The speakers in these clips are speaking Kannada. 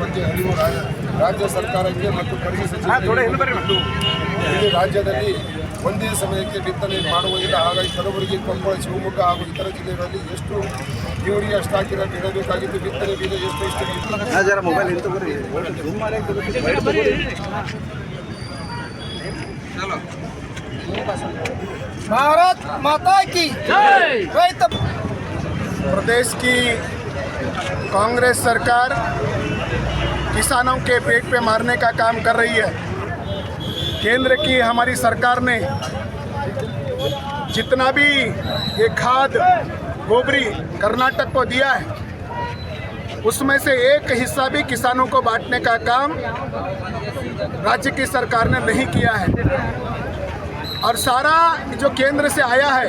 ಬಗ್ಗೆ ರಾಜ್ಯ ಸರ್ಕಾರಕ್ಕೆ ಮತ್ತು ಪರಿಸರ ಸಚಿವರು ರಾಜ್ಯದಲ್ಲಿ ಒಂದೇ ಸಮಯಕ್ಕೆ ಬಿತ್ತನೆ ಮಾಡುವುದಿಲ್ಲ. ಹಾಗಾಗಿ ಕಲಬುರಗಿ ಕೊಪ್ಪಳ ಶಿವಮೊಗ್ಗ ಹಾಗೂ ಇತರ ಜಿಲ್ಲೆಗಳಲ್ಲಿ ಎಷ್ಟು ಯೂರಿಯಾ ಸ್ಟಾಕಿನ ಬಿಡಬೇಕಾಗಿತ್ತು ಬಿತ್ತನೆ ಬೀಜ ಎಷ್ಟು ಎಷ್ಟು ಭಾರತ್ ಮಾತಾ ಕಿ प्रदेश की कांग्रेस सरकार किसानों के पेट पे मारने का काम कर रही है। केंद्र की हमारी सरकार ने जितना भी ये खाद, गोबरी कर्नाटक को दिया है, उसमें से एक हिस्सा भी किसानों को बांटने का काम राज्य की सरकार ने नहीं किया है। और सारा जो केंद्र से आया है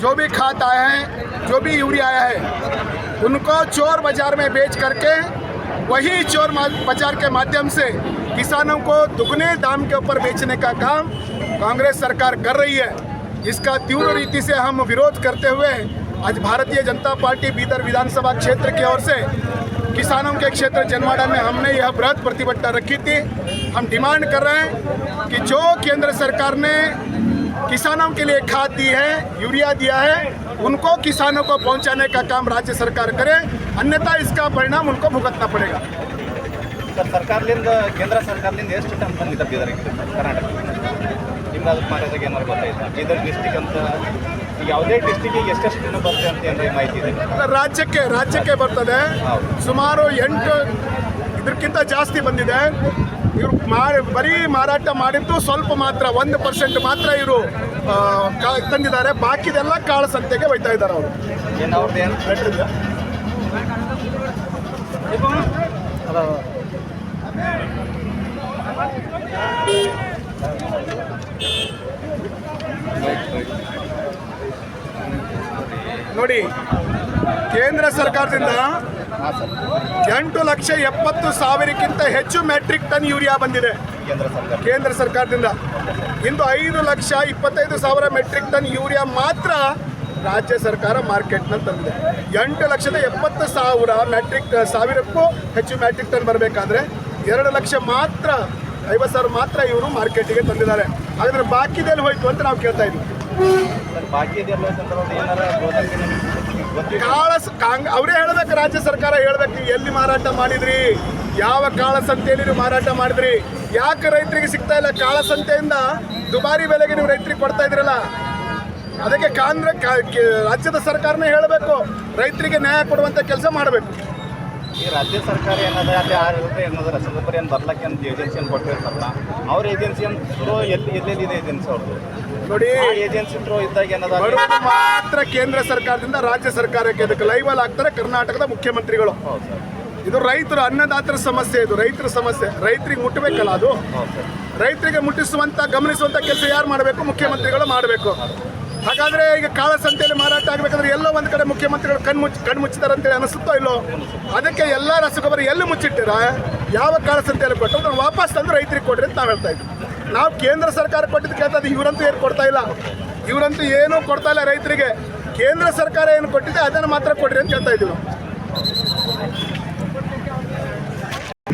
जो भी खाद आया है, जो भी यूरिया आया है, उनको चोर बाज़ार में बेच करके, वही चोर बाज़ार के माध्यम से किसानों को दुगने दाम के ऊपर बेचने का काम कांग्रेस सरकार कर रही है। इसका तीव्र रीति से हम विरोध करते हुए आज भारतीय जनता पार्टी बीदर विधानसभा क्षेत्र की ओर से किसानों के क्षेत्र जनवाड़ा में हमने यह बृहद प्रतिबद्धता रखी थी। हम डिमांड कर रहे हैं कि जो केंद्र सरकार ने किसानों के लिए खाद दी है यूरिया दिया है उनको किसानों को पहुंचाने का काम राज्य सरकार करे अन्यथा इसका परिणाम उनको भुगतना पड़ेगा ಸರ್ ಸರ್ಕಾರದಿಂದ ಕೇಂದ್ರ ಸರ್ಕಾರದಿಂದ ಎಷ್ಟು ಟನ್ ಬಂದಿದೆ ಬೀದರ್ಗೆ ಕರ್ನಾಟಕ ನಿಮ್ಗೆ ಅದಕ್ಕೆ ಮಾಡೋದಾಗ ಏನಾರು ಗೊತ್ತಾಯ್ತಾ ಬೀದರ್ ಡಿಸ್ಟಿಕ್ ಅಂತ ಈಗ ಯಾವುದೇ ಡಿಸ್ಟಿಕ್ಕಿಗೆ ಎಷ್ಟೆಷ್ಟು ದಿನ ಬರುತ್ತೆ ಅಂತ ಏನಾರ ಮಾಹಿತಿ ಇದೆ ರಾಜ್ಯಕ್ಕೆ ರಾಜ್ಯಕ್ಕೆ ಬರ್ತದೆ ಸುಮಾರು ಎಂಟು ಇದಕ್ಕಿಂತ ಜಾಸ್ತಿ ಬಂದಿದೆ ಇವರು ಮಾಡಿ ಬರೀ ಮಾರಾಟ ಮಾಡಿದ್ದು ಸ್ವಲ್ಪ ಮಾತ್ರ ಒಂದು ಪರ್ಸೆಂಟ್ ಮಾತ್ರ ಇವರು ತಂದಿದ್ದಾರೆ. ಬಾಕಿದೆಲ್ಲ ಕಾಳು ಸಂತೆಗೆ ಒಯ್ತಾ ಇದ್ದಾರೆ ಅವರು. ನೋಡಿ ಕೇಂದ್ರ ಸರ್ಕಾರದಿಂದ ಎಂಟು ಲಕ್ಷ ಎಪ್ಪತ್ತು ಸಾವಿರಕ್ಕಿಂತ ಹೆಚ್ಚು ಮೆಟ್ರಿಕ್ ಟನ್ ಯೂರಿಯಾ ಬಂದಿದೆ. ಕೇಂದ್ರ ಸರ್ಕಾರ. ಕೇಂದ್ರ ಸರ್ಕಾರದಿಂದ. ಇಂದು ಐದು ಲಕ್ಷ ಇಪ್ಪತ್ತೈದು ಸಾವಿರ ಮೆಟ್ರಿಕ್ ಟನ್ ಯೂರಿಯಾ ಮಾತ್ರ ರಾಜ್ಯ ಸರ್ಕಾರ ಮಾರ್ಕೆಟ್ನಲ್ಲಿ ತಂದಿದೆ. ಎಂಟು ಲಕ್ಷದ ಎಪ್ಪತ್ತು ಸಾವಿರ ಮೆಟ್ರಿಕ್ ಸಾವಿರಕ್ಕೂ ಹೆಚ್ಚು ಮೆಟ್ರಿಕ್ ಟನ್ ಬರಬೇಕಾದ್ರೆ ಎರಡು ಲಕ್ಷ ಮಾತ್ರ ಐವತ್ತು ಸಾವಿರ ಮಾತ್ರ ಇವರು ಮಾರ್ಕೆಟಿಗೆ ತಂದಿದ್ದಾರೆ. ಹಾಗಾದ್ರೆ ಬಾಕಿದೆಲ್ಲಿ ಹೋಯ್ತು ಅಂತ ನಾವು ಕೇಳ್ತಾ ಇದ್ವಿ. ಕಾಳ ಅವರೇ ಹೇಳ್ಬೇಕು, ರಾಜ್ಯ ಸರ್ಕಾರ ಹೇಳ್ಬೇಕು ಎಲ್ಲಿ ಮಾರಾಟ ಮಾಡಿದ್ರಿ? ಯಾವ ಕಾಳ ಸಂತೆಯಲ್ಲಿ ನೀವು ಮಾರಾಟ ಮಾಡಿದ್ರಿ? ಯಾಕೆ ರೈತರಿಗೆ ಸಿಗ್ತಾ ಇಲ್ಲ ಕಾಳ ಸಂತೆಯಿಂದ? ದುಬಾರಿ ಬೆಲೆಗೆ ನೀವು ರೈತರಿಗೆ ಕೊಡ್ತಾ ಇದ್ರಲ್ಲ ಅದಕ್ಕೆ ಕಾಂಗ್ರೆಸ್ ರಾಜ್ಯದ ಸರ್ಕಾರನೇ ಹೇಳಬೇಕು, ರೈತರಿಗೆ ನ್ಯಾಯ ಕೊಡುವಂತ ಕೆಲಸ ಮಾಡಬೇಕು. ಈ ರಾಜ್ಯ ಸರ್ಕಾರ ಏನದ ಅಲ್ಲಿ ಆ ಇರುತ್ತೆ ಏನದ ರಸಗೊಬ್ಬರ ಏನು ಬರ್ಲಕ್ಕೆ ಅಂತ ಏಜೆನ್ಸಿಯನ್ನು ಕೊಟ್ಟಿರ್ತಾರಲ್ಲ ಅವ್ರ ಏಜೆನ್ಸಿ ಅಂತ ಎಲ್ಲಿ ಎಲ್ಲೆಲ್ಲಿ ಇದೆ ಏಜೆನ್ಸಿ ಅವ್ರದ್ದು ನೋಡಿ ಏಜೆನ್ಸಿ ಥ್ರೂ ಇದ್ದಾಗ ಏನದ ಮಾತ್ರ ಕೇಂದ್ರ ಸರ್ಕಾರದಿಂದ ರಾಜ್ಯ ಸರ್ಕಾರಕ್ಕೆ ಇದಕ್ಕೆ ಲೈವಲ್ ಆಗ್ತಾರೆ ಕರ್ನಾಟಕದ ಮುಖ್ಯಮಂತ್ರಿಗಳು. ಹೌದು ಸರ್. ಇದು ರೈತರು ಅನ್ನದಾತರ ಸಮಸ್ಯೆ ಇದು ರೈತರ ಸಮಸ್ಯೆ. ರೈತರಿಗೆ ಮುಟ್ಟಬೇಕಲ್ಲ ಅದು? ರೈತರಿಗೆ ಮುಟ್ಟಿಸುವಂತ ಗಮನಿಸುವಂತ ಕೆಲಸ ಯಾರು ಮಾಡಬೇಕು? ಮುಖ್ಯಮಂತ್ರಿಗಳು ಮಾಡಬೇಕು. ಹಾಗಾದ್ರೆ ಈಗ ಕಾಳ ಸಂತೆಯಲ್ಲಿ ಮಾರಾಟ ಆಗ್ಬೇಕಂದ್ರೆ ಎಲ್ಲೋ ಒಂದ್ ಕಡೆ ಕಣ್ಣು ಕಣ್ಣು ಮುಚ್ಚಿದ್ದಾರೆ ಅಂತೇಳಿ ಅನಿಸುತ್ತೋ ಇಲ್ಲೋ, ಅದಕ್ಕೆ ಎಲ್ಲ ರಸಗೊಬ್ಬರ ಎಲ್ಲಿ ಮುಚ್ಚಿಟ್ಟಿರ, ಯಾವ ಸಂತೆಯಲ್ಲಿ ಕೊಟ್ಟು ನಾನು ವಾಪಸ್ ತಂದು ರೈತರಿಗೆ ಕೊಡ್ರಿ ಅಂತ ನಾವು ಹೇಳ್ತಾ ಇದ್ವಿ. ನಾವು ಕೇಂದ್ರ ಸರ್ಕಾರ ಕೊಟ್ಟಿದ್ದು ಕೇಳ್ತಾ ಇವರಂತೂ ಏನು ಕೊಡ್ತಾ ಇಲ್ಲ. ಇವರಂತೂ ಏನೂ ಕೊಡ್ತಾ ಇಲ್ಲ ರೈತರಿಗೆ. ಕೇಂದ್ರ ಸರ್ಕಾರ ಏನು ಕೊಟ್ಟಿದೆ, ಅದನ್ನು ಮಾತ್ರ ಕೊಡ್ರಿ ಅಂತ ಹೇಳ್ತಾ ಇದ್ದೀವಿ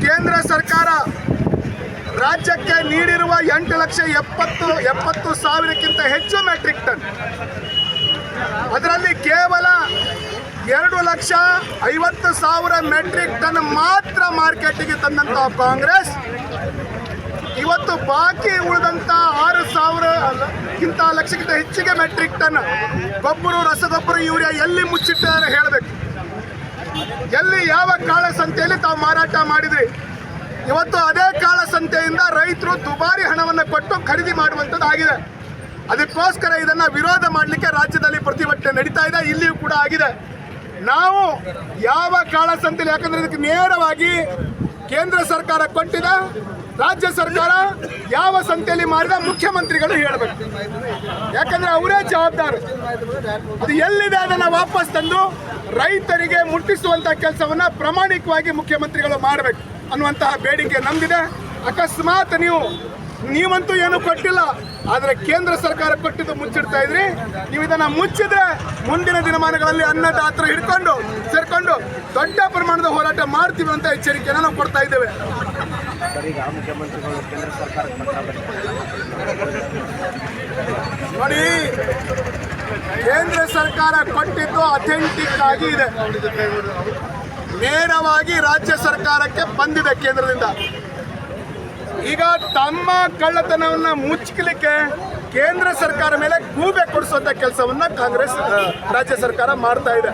ಕೇಂದ್ರ ಸರ್ಕಾರ ರಾಜ್ಯಕ್ಕೆ ನೀಡಿರುವ ಎಂಟು ಲಕ್ಷ ಎಪ್ಪತ್ತು ಎಪ್ಪತ್ತು ಸಾವಿರಕ್ಕಿಂತ ಹೆಚ್ಚು ಮೆಟ್ರಿಕ್ ಟನ್. ಅದರಲ್ಲಿ ಕೇವಲ ಎರಡು ಲಕ್ಷ ಐವತ್ತು ಸಾವಿರ ಮೆಟ್ರಿಕ್ ಟನ್ ಮಾತ್ರ ಮಾರ್ಕೆಟಿಗೆ ತಂದಂತಹ ಕಾಂಗ್ರೆಸ್. ಇವತ್ತು ಬಾಕಿ ಉಳಿದಂತ ಆರು ಸಾವಿರ ಗಿಂತ ಲಕ್ಷಕ್ಕಿಂತ ಹೆಚ್ಚಿಗೆ ಮೆಟ್ರಿಕ್ ಟನ್ ಗೊಬ್ಬರ, ರಸಗೊಬ್ಬರ, ಯೂರಿಯಾ ಎಲ್ಲಿ ಮುಚ್ಚಿಟ್ಟಿದ್ದಾರೆ ಹೇಳಬೇಕು. ಎಲ್ಲಿ ಯಾವ ಕಾಳ ಸಂತೆಯಲ್ಲಿ ತಾವು ಮಾರಾಟ ಮಾಡಿದ್ರಿ? ಇವತ್ತು ಅದೇ ಕಾಳ ಸಂತೆಯಿಂದ ರೈತರು ದುಬಾರಿ ಹಣವನ್ನು ಕೊಟ್ಟು ಖರೀದಿ ಮಾಡುವಂಥದ್ದು ಆಗಿದೆ. ಅದಕ್ಕೋಸ್ಕರ ಇದನ್ನ ವಿರೋಧ ಮಾಡಲಿಕ್ಕೆ ರಾಜ್ಯದಲ್ಲಿ ಪ್ರತಿಭಟನೆ ನಡೀತಾ ಇದೆ, ಇಲ್ಲಿಯೂ ಕೂಡ ಆಗಿದೆ. ನಾವು ಯಾವ ಕಾಳ ಸಂತೆಯಲ್ಲಿ ಯಾಕಂದ್ರೆ ಇದಕ್ಕೆ ನೇರವಾಗಿ ಕೇಂದ್ರ ಸರ್ಕಾರ ಕೊಟ್ಟಿದೆ, ರಾಜ್ಯ ಸರ್ಕಾರ ಯಾವ ಸಂತೆಯಲ್ಲಿ ಮಾಡಿದ ಮುಖ್ಯಮಂತ್ರಿಗಳು ಹೇಳಬೇಕು. ಯಾಕಂದ್ರೆ ಅವರೇ ಜವಾಬ್ದಾರಿ. ಅದು ಎಲ್ಲಿದೆ ಅದನ್ನ ವಾಪಸ್ ತಂದು ರೈತರಿಗೆ ಮುಟ್ಟಿಸುವಂತ ಕೆಲಸವನ್ನ ಪ್ರಾಮಾಣಿಕವಾಗಿ ಮುಖ್ಯಮಂತ್ರಿಗಳು ಮಾಡಬೇಕು ಅನ್ನುವಂತಹ ಬೇಡಿಕೆ ನಮ್ದಿದೆ. ಅಕಸ್ಮಾತ್ ನೀವು, ನೀವಂತೂ ಏನು ಕೊಟ್ಟಿಲ್ಲ. ಆದರೆ ಕೇಂದ್ರ ಸರ್ಕಾರ ಕೊಟ್ಟಿದ್ದು ಮುಚ್ಚಿಡ್ತಾ ಇದ್ರಿ. ನೀವು ಇದನ್ನ ಮುಚ್ಚಿದ್ರೆ ಮುಂದಿನ ದಿನಮಾನಗಳಲ್ಲಿ ಅನ್ನದಾತರ ಹಿಡ್ಕೊಂಡು ಸೇರ್ಕೊಂಡು ದೊಡ್ಡ ಪ್ರಮಾಣದ ಹೋರಾಟ ಮಾಡ್ತೀವಿ ಅಂತ ಎಚ್ಚರಿಕೆಯನ್ನು ನಾವು ಕೊಡ್ತಾ ಇದ್ದೇವೆ. ನೋಡಿ, ಕೇಂದ್ರ ಸರ್ಕಾರ ಕೊಟ್ಟಿದ್ದು ಅಥೆಂಟಿಕ್ ಆಗಿ ಇದೆ. ನೇರವಾಗಿ ರಾಜ್ಯ ಸರ್ಕಾರಕ್ಕೆ ಬಂದಿದೆ ಕೇಂದ್ರದಿಂದ. ಈಗ ತಮ್ಮ ಕಳ್ಳತನವನ್ನು ಮುಚ್ಚಲಿಕ್ಕೆ ಕೇಂದ್ರ ಸರ್ಕಾರ ಮೇಲೆ ಗೂಬೆ ಕೊಡಿಸುವಂತ ಕೆಲಸವನ್ನು ಕಾಂಗ್ರೆಸ್ ರಾಜ್ಯ ಸರ್ಕಾರ ಮಾಡ್ತಾ ಇದೆ.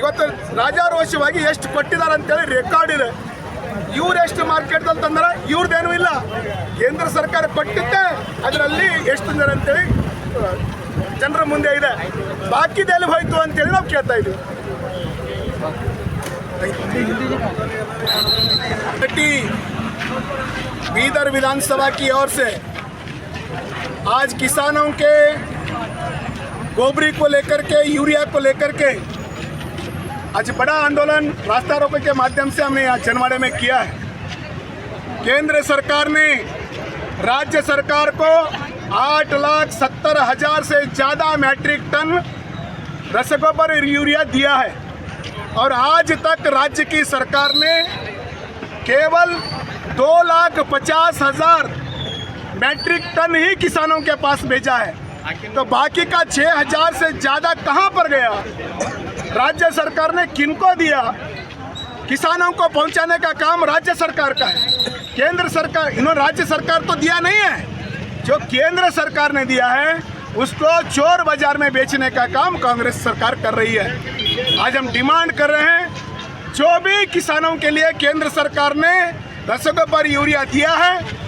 ಇವತ್ತು ರಾಜಾರೋಷವಾಗಿ ಎಷ್ಟು ಕೊಟ್ಟಿದ್ದಾರೆ ಅಂತೇಳಿ ರೆಕಾರ್ಡ್ ಇದೆ. ಇವ್ರು ಎಷ್ಟು ಮಾರ್ಕೆಟ್ ಮಾರ್ಕೆಟ್ದಲ್ಲಿ ತಂದ್ರೆ ಇವ್ರದ್ದೇನೂ ಇಲ್ಲ. ಕೇಂದ್ರ ಸರ್ಕಾರ ಕೊಟ್ಟಿದ್ದೆ, ಅದರಲ್ಲಿ ಎಷ್ಟು ಜನ ಅಂತೇಳಿ ಜನರ ಮುಂದೆ ಇದೆ. ಬಾಕಿದೆಲ್ಲಿ ಹೋಯ್ತು ಅಂತೇಳಿ ನಾವು ಕೇಳ್ತಾ ಇದ್ದೀವಿ. बीदर विधानसभा की ओर से आज किसानों के गोबरी को लेकर के, यूरिया को लेकर के आज बड़ा आंदोलन रास्ता रोको के माध्यम से हमने यहाँ जनवाड़े में किया है। केंद्र सरकार ने राज्य सरकार को आठ लाख सत्तर हज़ार से ज़्यादा मैट्रिक टन रसगोबर यूरिया दिया है। और आज तक राज्य की सरकार ने केवल दो लाख पचास हज़ार मैट्रिक टन ही किसानों के पास भेजा है। तो बाकी का छः हज़ार से ज़्यादा कहाँ पर गया? राज्य सरकार ने किनको दिया? किसानों को पहुँचाने का काम राज्य सरकार का है। केंद्र सरकार, इन्होंने राज्य सरकार तो दिया नहीं है। जो केंद्र सरकार ने दिया है, उसको चोर बाज़ार में बेचने का काम कांग्रेस सरकार कर रही है। आज हम डिमांड कर रहे हैं, जो भी किसानों के लिए केंद्र सरकार ने रसगोबर यूरिया दिया है।